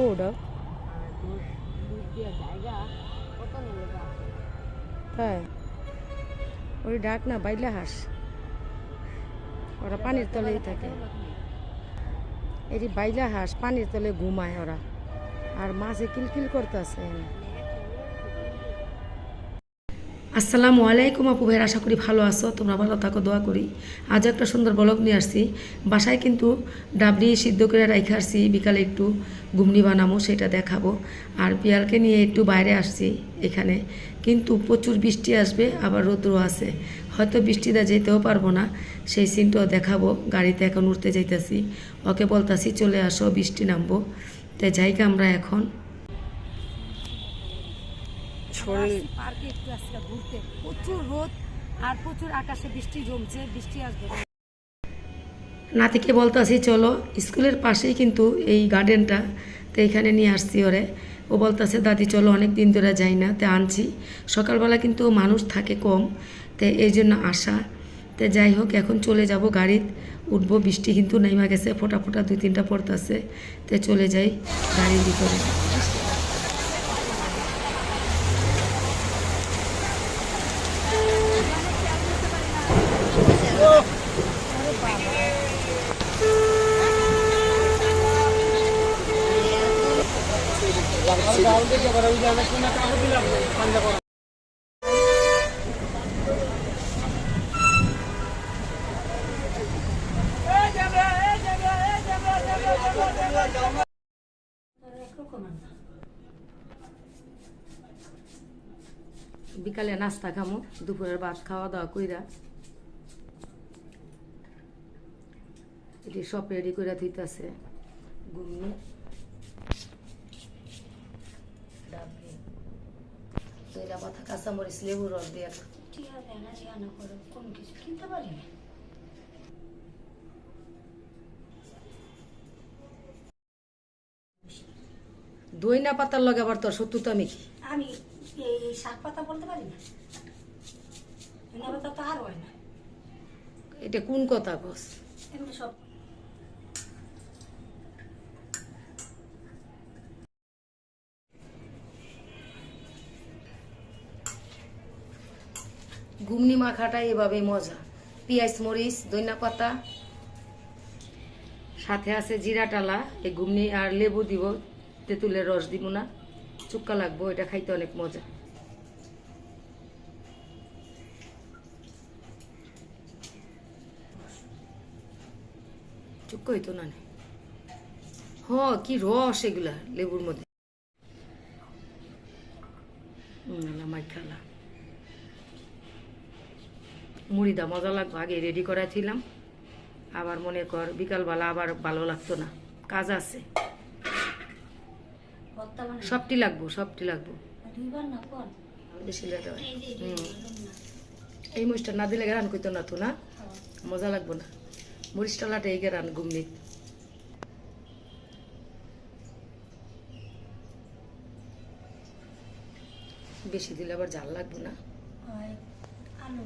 ওটা হ্যাঁ ওই ডাক না বাইলা হাঁস ওরা পানির তলেই থাকে এটি বাইলা হাঁস পানির তলে ঘুমায় ওরা আর মাছে কিলকিল করতেছে আসসালামু আলাইকুম আপু ভাইয়ের, আশা করি ভালো আছো, তোমরা ভালো থাকো, দোয়া করি। আজ একটা সুন্দর ব্লগ নিয়ে আসছি। বাসায় কিন্তু ডাবলি সিদ্ধ করে রাইখে আসছি, বিকালে একটু ঘুমনি বানাবো সেটা দেখাবো। আর পিয়ালকে নিয়ে একটু বাইরে আসছি এখানে। কিন্তু প্রচুর বৃষ্টি আসবে, আবার রৌদ্র আছে। হয়তো বৃষ্টিতে যেতেও পারব না, সেই সিনটাও দেখাবো। গাড়িতে এখন উঠতে যাইতেছি, ওকে বলতাছি, চলে আসো, বৃষ্টি নামবো। তাই যাইকে আমরা এখন। শরীর। পার্কে একটু আজকে ঘুরতে। প্রচুর রোদ আর প্রচুর আকাশে বৃষ্টি জমছে বৃষ্টি আসবে। নাতিকে বলতাছি চলো স্কুলের পাশেই কিন্তু এই গার্ডেনটা তো এখানে নিয়ে আসছি ওরে। ও বলতাছে দাদি চলো অনেক দিন ধরে যাই না। তে আনছি। সকালবেলা কিন্তু মানুষ থাকে কম। তো এই জন্য আসা। তো যাই হোক এখন চলে যাব গাড়িত উঠবো বৃষ্টি কিন্তু নেমা গেছে ফোটা ফোটা দুই তিনটা পড়তাছে। তে চলে যাই গাড়ির ভিতরে। বিকালে নাস্তা খামো দুপুরের ভাত খাওয়া দাওয়া কইরা। এটি সব রেডি করে থইতাছে ঘুমিয়ে কাঁচামরিচ লেবু রস দিয়ে কোনো কিছু কিনতে পারি? না দই না পাতার লগে আবার তোর সত্যু তো আমি কি? আমি এই শাক পাতা বলতে পারি না? ধনিয়া পাতা তো আর হয় না। এটা কোন কথা কস? এমনি সব ঘুমনি মাখাটা এভাবে মজা। পেঁয়াজ, মরিচ দইনা পাতা। সাথে আছে জিরা টালা, এই ঘুমনি আর লেবু দিব, তেঁতুলের রস দিব না। চুক্কা লাগবো, এটা খাইতে অনেক মজা। চুক্কা হইতো না। হ, কি রস এগুলা লেবুর মধ্যে। মাই খালা মুড়িদা মজা লাগবে আগে রেডি করাছিলাম আবার মনে কর বিকালবেলা আবার ভালো লাগতো না। কাজ আছে। সবটি লাগবো সবটি লাগবো। বেশি এই হুম। মরিচটা না দিলে রান করতো না তো না? মজা লাগবো না। মরিচটা লাটে এই রান ঘুমনি বেশি দিলে আবার জাল লাগবো না। আলু।